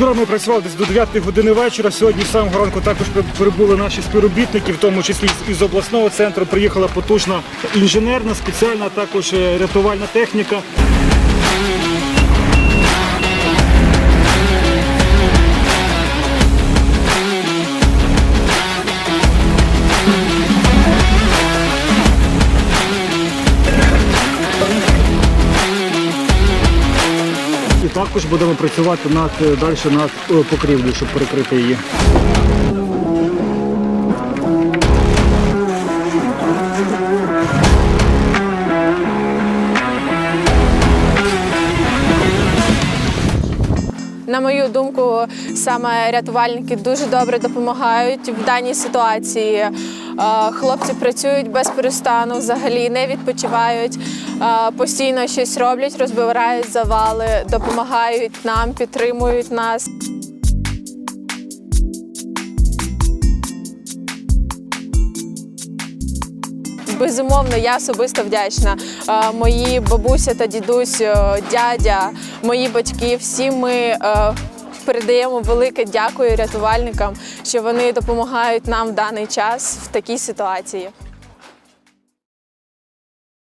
ми працювали десь до 9 години вечора. Сьогодні з самого ранку також прибули наші співробітники, в тому числі із обласного центру приїхала потужна інженерна, спеціальна, також е, рятувальна техніка. Також будемо працювати над далі над е, покрівлею, щоб перекрити її. На мою думку, саме рятувальники дуже добре допомагають в даній ситуації. Е, Хлопці працюють без перестану, взагалі не відпочивають, е, постійно щось роблять, розбирають завали, допомагають нам, підтримують нас. Безумовно, я особисто вдячна. Е, Мої бабуся та дідусь, е, дядя, мої батьки, всі ми е, передаємо велике дякую рятувальникам, що вони допомагають нам в даний час в такій ситуації.